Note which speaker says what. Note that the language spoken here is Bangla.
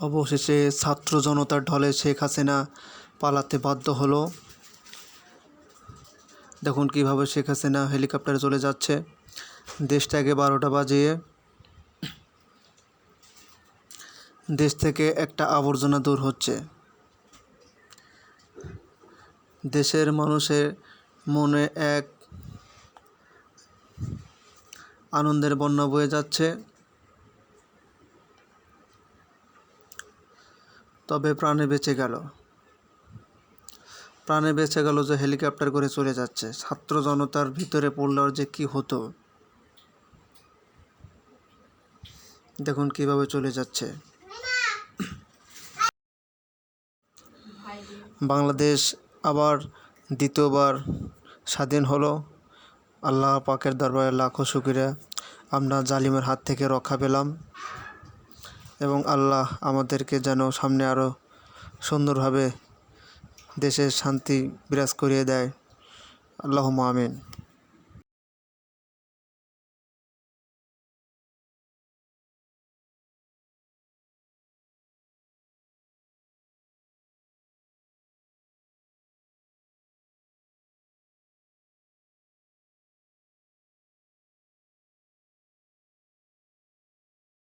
Speaker 1: অবশেষে ছাত্র জনতার ঢলে শেখ হাসিনা পালাতে বাধ্য হলো। দেখুন কীভাবে শেখ হাসিনা হেলিকপ্টারে চলে যাচ্ছে। দেশটাকে বারোটা বাজিয়ে দেশ থেকে একটা আবর্জনা দূর হচ্ছে। দেশের মানুষের মনে এক আনন্দের বন্যা বয়ে যাচ্ছে। তবে প্রাণে বেঁচে গেল। প্রাণে বেঁচে গেল যে হেলিকপ্টার করে চলে যাচ্ছে। ছাত্র জনতার ভিতরে পড়লে আর যে কি হতো। দেখুন কীভাবে চলে যাচ্ছে। বাংলাদেশ আবার দ্বিতীয়বার স্বাধীন হলো। আল্লাহ পাকের দরবারে লাখো শুক্রিয়া। আমরা জালিমের হাত থেকে রক্ষা পেলাম। এবং আল্লাহ আমাদেরকে যেন সামনে আরও সুন্দরভাবে দেশের শান্তি বিরাজ করিয়ে দেয়। আল্লাহ আমিন।